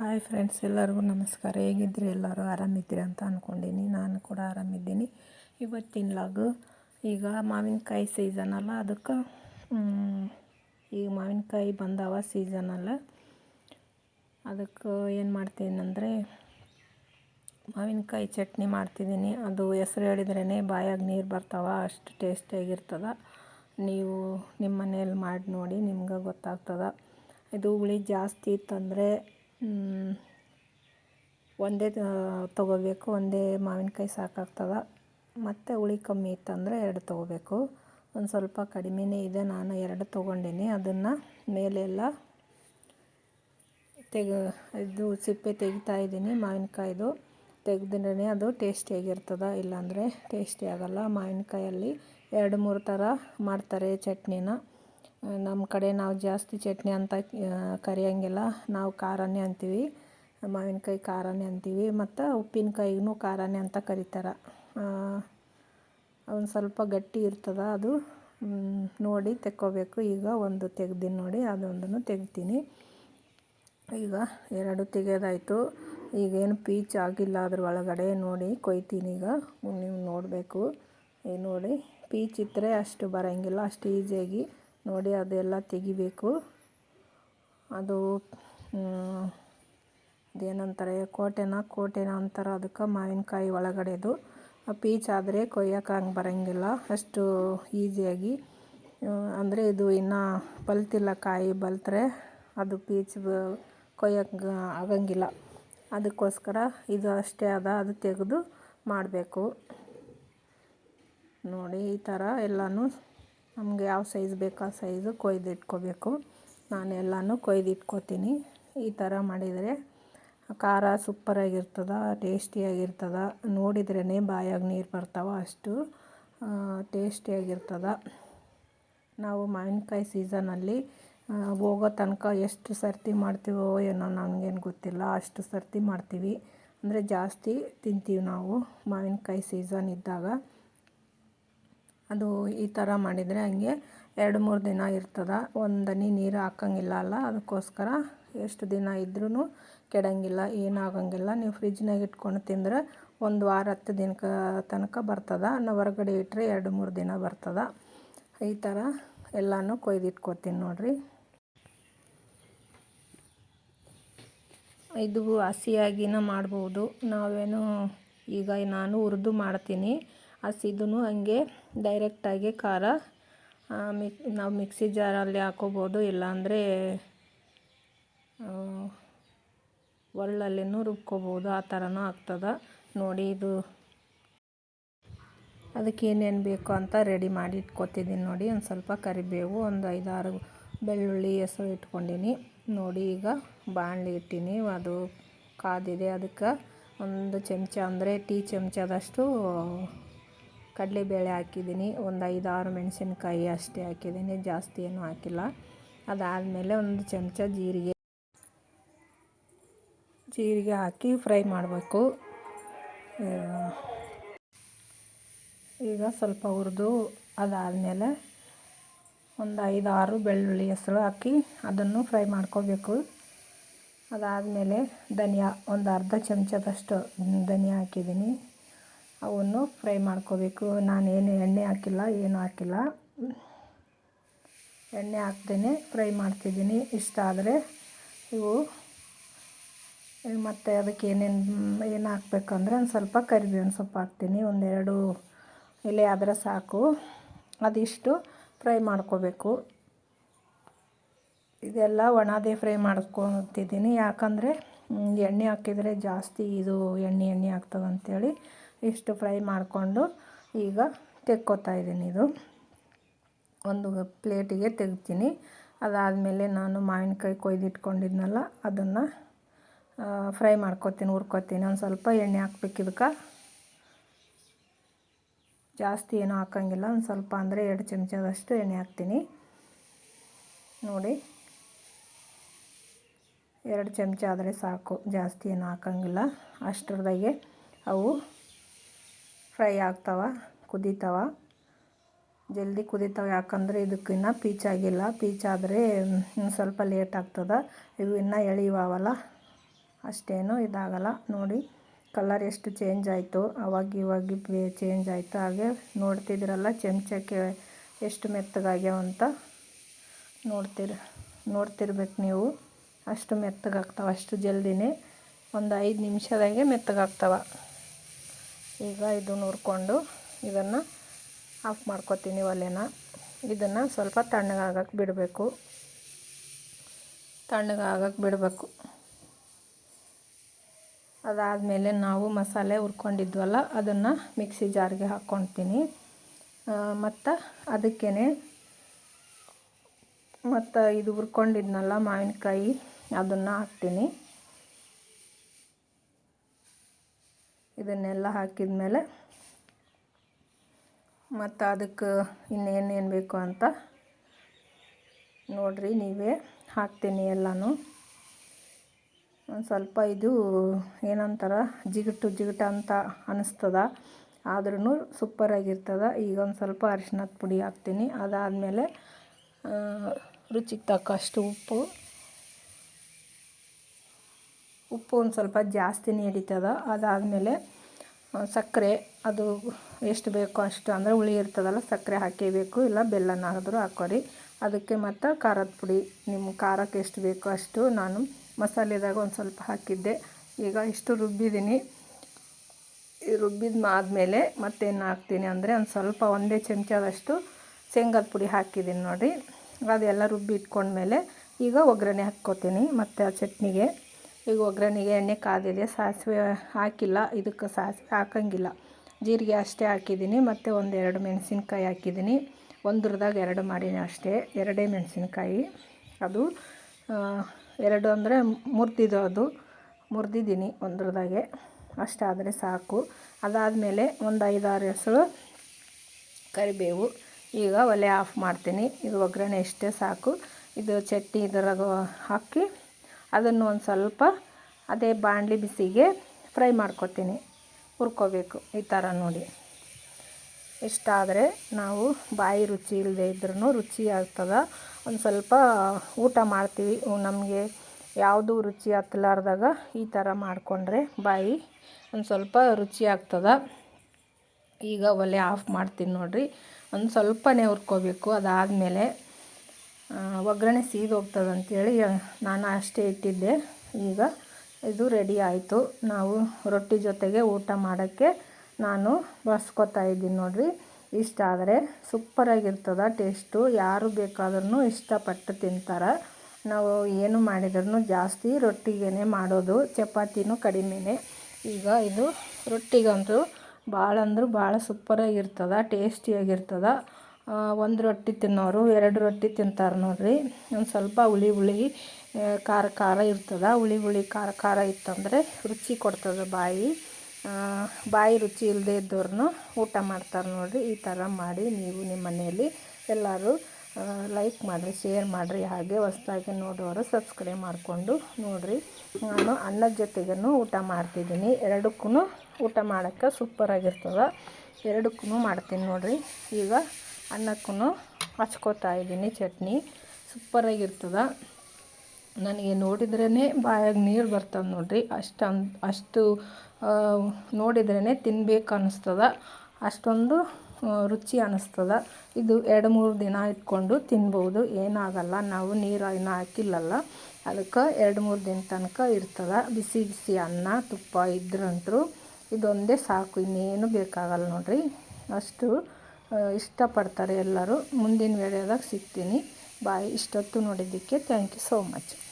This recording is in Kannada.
ಹಾಯ್ ಫ್ರೆಂಡ್ಸ್ ಎಲ್ಲರಿಗೂ ನಮಸ್ಕಾರ. ಹೇಗಿದ್ರಿ ಎಲ್ಲರೂ ಆರಾಮಿದ್ದೀರಿ ಅಂತ ಅಂದ್ಕೊಂಡಿನಿ ನಾನು ಕೂಡ ಆರಾಮಿದ್ದೀನಿ. ಇವತ್ತಿನ ಲಾಗು ಈಗ ಮಾವಿನಕಾಯಿ ಸೀಸನ್ ಅಲ್ಲ. ಅದಕ್ಕೆ ಈಗ ಮಾವಿನಕಾಯಿ ಬಂದವ ಅಲ್ಲ. ಅದಕ್ಕೆ ಏನು ಮಾಡ್ತೀನಿ ಅಂದರೆ ಮಾವಿನಕಾಯಿ ಚಟ್ನಿ ಮಾಡ್ತಿದ್ದೀನಿ. ಅದು ಹೆಸ್ರು ಹೇಳಿದ್ರೇ ಬಾಯಾಗ ನೀರು ಬರ್ತಾವ, ಅಷ್ಟು ಟೇಸ್ಟಿಯಾಗಿರ್ತದೆ ನೀವು ನಿಮ್ಮ ಮನೇಲಿ ಮಾಡಿ ನೋಡಿ, ನಿಮ್ಗೆ ಗೊತ್ತಾಗ್ತದೆ. ಇದು ಹುಳಿ ಜಾಸ್ತಿ ಇತ್ತಂದರೆ ಒಂದೇ ತೊಗೋಬೇಕು. ಒಂದೇ ಮಾವಿನಕಾಯಿ ಸಾಕಾಗ್ತದೆ. ಮತ್ತು ಹುಳಿ ಕಮ್ಮಿ ಇತ್ತಂದರೆ ಎರಡು ತೊಗೋಬೇಕು. ಒಂದು ಸ್ವಲ್ಪ ಕಡಿಮೆನೇ ಇದೆ. ನಾನು ಎರಡು ತೊಗೊಂಡೀನಿ. ಅದನ್ನು ಮೇಲೆಲ್ಲ ತೆಗೆ, ಇದು ಸಿಪ್ಪೆ ತೆಗಿತಾ ಇದ್ದೀನಿ ಮಾವಿನಕಾಯಿದು. ತೆಗೆದ್ರೆ ಅದು ಟೇಸ್ಟಿಯಾಗಿರ್ತದೆ ಇಲ್ಲಾಂದರೆ ಟೇಸ್ಟಿ ಆಗೋಲ್ಲ. ಮಾವಿನಕಾಯಲ್ಲಿ ಎರಡು, ಮೂರು ಥರ ಮಾಡ್ತಾರೆ ಚಟ್ನಿನ. ನಮ್ಮ ಕಡೆ ನಾವು ಜಾಸ್ತಿ ಚಟ್ನಿ ಅಂತ ಕರಿಯೋಂಗಿಲ್ಲ. ನಾವು ಖಾರನೇ ಅಂತೀವಿ. ಮಾವಿನಕಾಯಿ ಖಾರನೇ ಅಂತೀವಿ. ಮತ್ತು ಉಪ್ಪಿನಕಾಯಿಗೂ ಖಾರನೇ ಅಂತ ಕರೀತಾರೆ. ಒಂದು ಸ್ವಲ್ಪ ಗಟ್ಟಿ ಇರ್ತದೆ ಅದು. ನೋಡಿ ತೆಕ್ಕೋಬೇಕು. ಈಗ ಒಂದು ತೆಗ್ದೀನಿ ನೋಡಿ, ಅದೊಂದನ್ನು ತೆಗಿತೀನಿ. ಈಗ ಎರಡು ತೆಗೆಯೋದಾಯಿತು ಈಗೇನು ಪೀಚ್ ಆಗಿಲ್ಲ ಅದ್ರ ಒಳಗಡೆ ನೋಡಿ ಕೊಯ್ತೀನಿ ಈಗ. ನೀವು ನೋಡಬೇಕು. ನೋಡಿ, ಪೀಚ್ ಇದ್ದರೆ ಅಷ್ಟು ಬರೋಂಗಿಲ್ಲ, ಅಷ್ಟು ಈಸಿಯಾಗಿ. ನೋಡಿ ಅದೆಲ್ಲ ತೆಗಿಬೇಕು. ಅದು ಅದೇನಂತಾರೆ, ಕೋಟೆನ ಕೋಟೆನ ಅಂತಾರೆ ಅದಕ್ಕೆ ಮಾವಿನಕಾಯಿ ಒಳಗಡೆದು. ಪೀಚ್ ಆದರೆ ಕೊಯ್ಯೋಕೆ ಹಂಗೆ ಬರೋಂಗಿಲ್ಲ. ಅಷ್ಟು ಈಸಿಯಾಗಿ ಅಂದರೆ ಇದು ಇನ್ನೂ ಬಲ್ತಿಲ್ಲ ಕಾಯಿ ಬಲ್ತರೆ, ಅದು ಪೀಚ್ ಕೊಯ್ಯೋಕೆ ಆಗಂಗಿಲ್ಲ. ಅದಕ್ಕೋಸ್ಕರ ಇದು ಅಷ್ಟೇ ಅದ, ಅದು ತೆಗೆದು ಮಾಡಬೇಕು. ನೋಡಿ, ಈ ಥರ ಎಲ್ಲನೂ ನಮಗೆ ಯಾವ ಸೈಜ್ ಬೇಕು ಆ ಸೈಜು ಕೊಯ್ದಿಟ್ಕೋಬೇಕು ನಾನು ಎಲ್ಲನೂ ಕೊಯ್ದಿಟ್ಕೋತೀನಿ ಈ ಥರ ಮಾಡಿದರೆ ಖಾರ ಸೂಪರಾಗಿರ್ತದೆ, ಟೇಸ್ಟಿಯಾಗಿರ್ತದೆ. ನೋಡಿದ್ರೇ ಬಾಯಾಗ ನೀರು ಬರ್ತಾವೆ ಅಷ್ಟು ಟೇಸ್ಟಿಯಾಗಿರ್ತದೆ. ನಾವು ಮಾವಿನಕಾಯಿ ಸೀಸನಲ್ಲಿ ಹೋಗೋ ತನಕ ಎಷ್ಟು ಸರ್ತಿ ಮಾಡ್ತೀವೋ ಏನೋ ನನಗೇನು ಗೊತ್ತಿಲ್ಲ. ಅಷ್ಟು ಸರ್ತಿ ಮಾಡ್ತೀವಿ. ಅಂದರೆ ಜಾಸ್ತಿ ತಿಂತೀವಿ ನಾವು ಮಾವಿನಕಾಯಿ ಸೀಸನ್ ಇದ್ದಾಗ. ಅದು ಈ ಥರ ಮಾಡಿದರೆ ಹಂಗೆ ಎರಡು ಮೂರು ದಿನ ಇರ್ತದೆ. ಒಂದು ನೀರು ಹಾಕಂಗಿಲ್ಲ ಅಲ್ಲ, ಅದಕ್ಕೋಸ್ಕರ ಎಷ್ಟು ದಿನ ಇದ್ರೂ ಕೆಡಂಗಿಲ್ಲ, ಏನಾಗಂಗಿಲ್ಲ. ನೀವು ಫ್ರಿಜ್ನಾಗ ಇಟ್ಕೊಂಡು ತಿಂದ್ರೆ ಒಂದು ವಾರ, ಹತ್ತು ದಿನಕ್ಕೆ ತನಕ ಬರ್ತದೆ. ನಾವು ಹೊರಗಡೆ ಇಟ್ಟರೆ ಎರಡು ಮೂರು ದಿನ ಬರ್ತದೆ. ಈ ಥರ ಎಲ್ಲನೂ ಕೊಯ್ದಿಟ್ಕೋತೀನಿ ನೋಡಿರಿ. ಇದು ಹಸಿಯಾಗಿನ ಮಾಡ್ಬೋದು. ನಾವೇನು ಈಗ ನಾನು ಹುರಿದು ಮಾಡ್ತೀನಿ. ಹಸಿದೂ ಹಂಗೆ ಡೈರೆಕ್ಟಾಗಿ ಖಾರ ಮಿಕ್, ನಾವು ಮಿಕ್ಸಿ ಜಾರಲ್ಲಿ ಹಾಕೋಬೋದು, ಇಲ್ಲಾಂದರೆ ಒಳ್ಳಲ್ಲಿನೂ ರುಬ್ಕೋಬೋದು, ಆ ಥರನೂ ಆಗ್ತದೆ. ನೋಡಿ ಇದು ಅದಕ್ಕೆ ಏನೇನು ಬೇಕು ಅಂತ ರೆಡಿ ಮಾಡಿ ಇಟ್ಕೊತಿದ್ದೀನಿ ನೋಡಿ. ಒಂದು ಸ್ವಲ್ಪ ಕರಿಬೇವು, ಒಂದು ಐದಾರು ಬೆಳ್ಳುಳ್ಳಿ, ಹೆಸರು ಇಟ್ಕೊಂಡಿನಿ. ನೋಡಿ ಈಗ ಬಾಣಲಿ ಇಟ್ಟೀನಿ. ಅದು ಕಾದಿದೆ. ಅದಕ್ಕೆ ಒಂದು ಚಮಚ ಅಂದರೆ ಟೀ ಚಮಚದಷ್ಟು ಕಡಲೆಬೇಳೆ ಹಾಕಿದ್ದೀನಿ. ಒಂದು ಐದಾರು ಮೆಣಸಿನ್ಕಾಯಿ ಅಷ್ಟೇ ಹಾಕಿದ್ದೀನಿ. ಜಾಸ್ತಿ ಏನೂ ಹಾಕಿಲ್ಲ. ಅದಾದಮೇಲೆ ಒಂದು ಚಮಚ ಜೀರಿಗೆ. ಜೀರಿಗೆ ಹಾಕಿ ಫ್ರೈ ಮಾಡಬೇಕು. ಈಗ ಸ್ವಲ್ಪ ಹುರಿದು ಅದಾದಮೇಲೆ ಒಂದು ಐದಾರು ಬೆಳ್ಳುಳ್ಳಿ ಹೆಸರು ಹಾಕಿ ಅದನ್ನು ಫ್ರೈ ಮಾಡ್ಕೋಬೇಕು. ಅದಾದಮೇಲೆ ಧನಿಯಾ, ಒಂದು ಅರ್ಧ ಚಮಚದಷ್ಟು ಧನಿಯಾ ಹಾಕಿದ್ದೀನಿ. ಅವನ್ನು ಫ್ರೈ ಮಾಡ್ಕೋಬೇಕು. ನಾನೇನು ಎಣ್ಣೆ ಹಾಕಿಲ್ಲ, ಏನು ಹಾಕಿಲ್ಲ. ಎಣ್ಣೆ ಹಾಕ್ದೇ ಫ್ರೈ ಮಾಡ್ತಿದ್ದೀನಿ. ಇಷ್ಟ ಆದರೆ ಇವು, ಮತ್ತು ಅದಕ್ಕೆ ಏನೇನು, ಏನು ಹಾಕ್ಬೇಕಂದ್ರೆ ಒಂದು ಸ್ವಲ್ಪ ಕರಿಬೇವಿನ ಸೊಪ್ಪು ಹಾಕ್ತೀನಿ. ಒಂದೆರಡು ಎಲೆ ಆದರೆ ಸಾಕು. ಅದಿಷ್ಟು ಫ್ರೈ ಮಾಡ್ಕೋಬೇಕು. ಇದೆಲ್ಲ ಒಣದೇ ಫ್ರೈ ಮಾಡ್ಕೊತಿದ್ದೀನಿ. ಯಾಕಂದರೆ ಎಣ್ಣೆ ಹಾಕಿದರೆ ಜಾಸ್ತಿ ಇದು ಎಣ್ಣೆ ಎಣ್ಣೆ ಆಗ್ತದೆ ಇಷ್ಟು ಫ್ರೈ ಮಾಡಿಕೊಂಡು ಈಗ ತೆಕ್ಕೋತಾ ಇದ್ದೀನಿ ಇದು. ಒಂದು ಪ್ಲೇಟಿಗೆ ತೆಗಿತೀನಿ. ಅದಾದಮೇಲೆ ನಾನು ಮಾವಿನಕಾಯಿ ಕೊಯ್ದಿಟ್ಕೊಂಡಿದ್ನಲ್ಲ, ಅದನ್ನು ಫ್ರೈ ಮಾಡ್ಕೊತೀನಿ, ಹುರ್ಕೊತೀನಿ. ಒಂದು ಸ್ವಲ್ಪ ಎಣ್ಣೆ ಹಾಕ್ಬೇಕು ಇದಕ್ಕೆ. ಜಾಸ್ತಿ ಏನೂ ಹಾಕೋಂಗಿಲ್ಲ. ಒಂದು ಸ್ವಲ್ಪ ಅಂದರೆ ಎರಡು ಚಮಚದಷ್ಟು ಎಣ್ಣೆ ಹಾಕ್ತೀನಿ. ನೋಡಿ. ಎರಡು ಚಮಚ ಆದರೆ ಸಾಕು. ಜಾಸ್ತಿ ಏನು ಹಾಕೋಂಗಿಲ್ಲ. ಅಷ್ಟರದಾಗೆ ಅವು ಫ್ರೈ ಆಗ್ತಾವ, ಕುದೀತಾವ. ಜಲ್ದಿ ಕುದೀತಾವ, ಯಾಕಂದರೆ ಇದಕ್ಕಿನ್ನ ಪೀಚಾಗಿಲ್ಲ ಪೀಚಾದರೆ ಸ್ವಲ್ಪ ಲೇಟ್ ಆಗ್ತದೆ. ಇವು ಇನ್ನೂ ಎಳಿವಾವಲ್ಲ ಅಷ್ಟೇನು ಇದಾಗಲ್ಲ. ನೋಡಿ, ಕಲರ್ ಎಷ್ಟು ಚೇಂಜ್ ಆಯಿತು. ಅವಾಗ ಇವಾಗ ಚೇಂಜ್ ಆಯಿತು. ಹಾಗೆ ನೋಡ್ತಿದ್ದೀರಲ್ಲ, ಚಮಚಕ್ಕೆ ಎಷ್ಟು ಮೆತ್ತಗಾಗ್ಯಾವಂತ ನೋಡ್ತಿರ, ನೋಡ್ತಿರ್ಬೇಕು ನೀವು. ಅಷ್ಟು ಮೆತ್ತಗಾಗ್ತಾವೆ, ಅಷ್ಟು ಜಲ್ದಿನೇ. ಒಂದು ಐದು ನಿಮಿಷದಾಗೆ ಮೆತ್ತಗಾಗ್ತವೆ. ಈಗ ಇದು ನೋಡಿಕೊಂಡು ಇದನ್ನು ಆಫ್ ಮಾಡ್ಕೊತೀನಿ ಒಲೆನ. ಇದನ್ನು ಸ್ವಲ್ಪ ತಣ್ಣಗಾಗಕ್ಕೆ ಬಿಡಬೇಕು. ತಣ್ಣಗಾಗಕ್ಕೆ ಬಿಡಬೇಕು. ಅದಾದಮೇಲೆ ನಾವು ಮಸಾಲೆ ಹುರ್ಕೊಂಡಿದ್ವಲ್ಲ, ಅದನ್ನು ಮಿಕ್ಸಿ ಜಾರಿಗೆ ಹಾಕ್ಕೊಳ್ತೀನಿ ಮತ್ತು ಅದಕ್ಕೇ ಮತ್ತು ಇದು ಹುರ್ಕೊಂಡಿದ್ನಲ್ಲ ಮಾವಿನಕಾಯಿ, ಅದನ್ನು ಹಾಕ್ತೀನಿ. ಇದನ್ನೆಲ್ಲ ಹಾಕಿದ ಮೇಲೆ ಮತ್ತು ಅದಕ್ಕೆ ಇನ್ನೇನೇನು ಬೇಕು ಅಂತ ನೋಡಿರಿ, ನೀವೇ ಹಾಕ್ತೀನಿ ಎಲ್ಲನೂ. ಒಂದು ಸ್ವಲ್ಪ ಇದು ಏನಂತಾರ, ಜಿಗಟು ಜಿಗಟ ಅಂತ ಅನ್ನಿಸ್ತದ ಆದ್ರೂ ಸೂಪರಾಗಿರ್ತದೆ ಈಗ ಒಂದು ಸ್ವಲ್ಪ ಅರಿಶಿನದ ಪುಡಿ ಹಾಕ್ತೀನಿ. ಅದಾದಮೇಲೆ ರುಚಿಗೆ ತಕ್ಕಷ್ಟು ಉಪ್ಪು. ಉಪ್ಪು ಒಂದು ಸ್ವಲ್ಪ ಜಾಸ್ತಿ ಹಿಡಿತದ. ಅದಾದಮೇಲೆ ಸಕ್ಕರೆ ಅದು ಎಷ್ಟು ಬೇಕೋ ಅಷ್ಟು ಅಂದರೆ ಹುಳಿ ಇರ್ತದಲ್ಲ ಸಕ್ಕರೆ ಹಾಕೇಬೇಕು. ಇಲ್ಲ ಬೆಲ್ಲನಾದರೂ ಹಾಕೋರಿ. ಅದಕ್ಕೆ ಮತ್ತು ಖಾರದ ಪುಡಿ. ನಿಮ್ಮ ಖಾರಕ್ಕೆ ಎಷ್ಟು ಬೇಕೋ ಅಷ್ಟು ನಾನು ಮಸಾಲೆದಾಗ ಒಂದು ಸ್ವಲ್ಪ ಹಾಕಿದ್ದೆ. ಈಗ ಇಷ್ಟು ರುಬ್ಬಿದ್ದೀನಿ. ರುಬ್ಬಿದ ಆದಮೇಲೆ ಮತ್ತೇನು ಹಾಕ್ತೀನಿ ಅಂದರೆ ಒಂದು ಸ್ವಲ್ಪ ಒಂದೇ ಚಮಚದಷ್ಟು ಶೇಂಗದ ಪುಡಿ ಹಾಕಿದ್ದೀನಿ ನೋಡಿ ಅದೆಲ್ಲ ರುಬ್ಬಿ ಇಟ್ಕೊಂಡ್ಮೇಲೆ ಈಗ ಒಗ್ಗರಣೆ ಹಾಕ್ಕೋತೀನಿ. ಮತ್ತು ಆ ಚಟ್ನಿಗೆ ಈಗ ಒಗ್ಗರಣೆಗೆ ಎಣ್ಣೆ ಕಾದಿದೆ ಸಾಸಿವೆ ಹಾಕಿಲ್ಲ, ಇದಕ್ಕೆ ಸಾಸಿವೆ ಹಾಕಂಗಿಲ್ಲ. ಜೀರಿಗೆ ಅಷ್ಟೇ ಹಾಕಿದ್ದೀನಿ, ಮತ್ತು ಒಂದೆರಡು ಮೆಣಸಿನ್ಕಾಯಿ ಹಾಕಿದ್ದೀನಿ. ಒಂದ್ರದಾಗ ಎರಡು ಮಾಡಿನಿ ಅಷ್ಟೇ, ಎರಡೇ ಮೆಣಸಿನ್ಕಾಯಿ. ಅದು ಎರಡು ಅಂದರೆ ಮುರಿದಿದ್ದು ಅದು, ಮುರಿದಿದ್ದೀನಿ ಒಂದ್ರದಾಗೆ. ಅಷ್ಟಾದರೆ ಸಾಕು. ಅದಾದಮೇಲೆ ಒಂದು ಐದಾರು ಹೆಸರು ಕರಿಬೇವು. ಈಗ ಒಲೆ ಆಫ್ ಮಾಡ್ತೀನಿ. ಇದು ಒಗ್ಗರಣೆ ಇಷ್ಟೇ ಸಾಕು. ಇದು ಚಟ್ನಿ ಇದರಾಗ ಹಾಕಿ ಅದನ್ನು ಒಂದು ಸ್ವಲ್ಪ ಅದೇ ಬಾಣಲಿ ಬಿಸಿಗೆ ಫ್ರೈ ಮಾಡ್ಕೊತೀನಿ. ಹುರ್ಕೋಬೇಕು ಈ ಥರ ನೋಡಿ. ಇಷ್ಟಾದರೆ ನಾವು ಬಾಯಿ ರುಚಿ ಇಲ್ಲದೆ ಇದ್ರೂ ರುಚಿ ಆಗ್ತದೆ. ಒಂದು ಸ್ವಲ್ಪ ಊಟ ಮಾಡ್ತೀವಿ. ನಮಗೆ ಯಾವುದು ರುಚಿ ಹತ್ತಲಾರ್ದಾಗ ಈ ಥರ ಮಾಡಿಕೊಂಡ್ರೆ ಬಾಯಿ ಒಂದು ಸ್ವಲ್ಪ ರುಚಿ ಆಗ್ತದೆ. ಈಗ ಒಲೆ ಆಫ್ ಮಾಡ್ತೀನಿ ನೋಡಿರಿ. ಒಂದು ಸ್ವಲ್ಪನೇ ಹುರ್ಕೋಬೇಕು. ಅದಾದಮೇಲೆ ಒಗ್ಗರಣೆ ಸೀದೋಗ್ತದೆ ಅಂಥೇಳಿ ನಾನು ಅಷ್ಟೇ ಇಟ್ಟಿದ್ದೆ. ಈಗ ಇದು ರೆಡಿ ಆಯಿತು. ನಾವು ರೊಟ್ಟಿ ಜೊತೆಗೆ ಊಟ ಮಾಡೋಕ್ಕೆ ನಾನು ಬಸ್ಕೊತಾ ಇದ್ದೀನಿ ನೋಡಿರಿ. ಇಷ್ಟ ಆದರೆ ಸೂಪರಾಗಿರ್ತದೆ ಟೇಸ್ಟು ಯಾರು ಬೇಕಾದ್ರೂ ಇಷ್ಟಪಟ್ಟು ತಿಂತಾರೆ. ನಾವು ಏನು ಮಾಡಿದ್ರೂ ಜಾಸ್ತಿ ರೊಟ್ಟಿಗೇನೆ ಮಾಡೋದು, ಚಪಾತಿನೂ ಕಡಿಮೆನೇ. ಈಗ ಇದು ರೊಟ್ಟಿಗಂತೂ ಭಾಳ ಅಂದ್ರೆ ಭಾಳ ಸೂಪರಾಗಿರ್ತದೆ ಟೇಸ್ಟಿಯಾಗಿರ್ತದೆ ಒಂದು ರೊಟ್ಟಿ ತಿನ್ನೋರು, ಎರಡು ರೊಟ್ಟಿ ತಿಂತಾರೆ ನೋಡಿರಿ. ಒಂದು ಸ್ವಲ್ಪ ಹುಳಿ ಹುಳಿ ಖಾರ ಖಾರ ಇರ್ತದೆ. ಹುಳಿ ಹುಳಿ, ಖಾರ ಖಾರ ಇತ್ತಂದರೆ ರುಚಿ ಕೊಡ್ತದೆ ಬಾಯಿ. ಬಾಯಿ ರುಚಿ ಇಲ್ಲದೆ ಇದ್ದವ್ರನ್ನೂ ಊಟ ಮಾಡ್ತಾರೆ ನೋಡಿರಿ. ಈ ಥರ ಮಾಡಿ ನೀವು ನಿಮ್ಮ ಮನೆಯಲ್ಲಿ ಎಲ್ಲರೂ ಲೈಕ್ ಮಾಡಿರಿ ಶೇರ್ ಮಾಡಿರಿ. ಹಾಗೆ ಹೊಸ್ದಾಗಿ ನೋಡೋರು ಸಬ್ಸ್ಕ್ರೈಬ್ ಮಾಡಿಕೊಂಡು ನೋಡಿರಿ. ನಾನು ಅನ್ನದ ಜೊತೆಗೂ ಊಟ ಮಾಡ್ತಿದ್ದೀನಿ. ಎರಡಕ್ಕೂ ಊಟ ಮಾಡೋಕ್ಕೆ ಸೂಪರಾಗಿರ್ತದೆ ಎರಡಕ್ಕೂ ಮಾಡ್ತೀನಿ ನೋಡಿರಿ. ಈಗ ಅನ್ನಕ್ಕೂ ಹಚ್ಕೋತಾ ಇದ್ದೀನಿ ಚಟ್ನಿ. ಸೂಪರಾಗಿರ್ತದೆ. ನನಗೆ ನೋಡಿದ್ರೇ ಬಾಯಾಗ ನೀರು ಬರ್ತದೆ ನೋಡಿರಿ. ಅಷ್ಟು ಅನ್ ಅಷ್ಟು ನೋಡಿದ್ರೇ ತಿನ್ಬೇಕು ಅನ್ನಿಸ್ತದ ಅಷ್ಟೊಂದು ರುಚಿ ಅನ್ನಿಸ್ತದ ಇದು ಎರಡು ಮೂರು ದಿನ ಇಟ್ಕೊಂಡು ತಿನ್ಬೋದು. ಏನಾಗಲ್ಲ. ನಾವು ನೀರು ಇನ್ನೂ ಹಾಕಿಲ್ಲಲ್ಲ. ಅದಕ್ಕೆ ಎರಡು ಮೂರು ದಿನ ತನಕ ಇರ್ತದೆ. ಬಿಸಿ ಬಿಸಿ ಅನ್ನ, ತುಪ್ಪ ಇದ್ರಂತೂ ಇದೊಂದೇ ಸಾಕು. ಇನ್ನೇನು ಬೇಕಾಗಲ್ಲ ನೋಡಿರಿ. ಅಷ್ಟು. ಇಷ್ಟಪಡ್ತಾರೆ ಎಲ್ಲರೂ. ಮುಂದಿನ ವೇಳೆದಾಗ ಸಿಗ್ತೀನಿ. ಬಾಯ್. ಇಷ್ಟೊತ್ತು ನೋಡಿದ್ದಕ್ಕೆ ಥ್ಯಾಂಕ್ ಯು ಸೋ ಮಚ್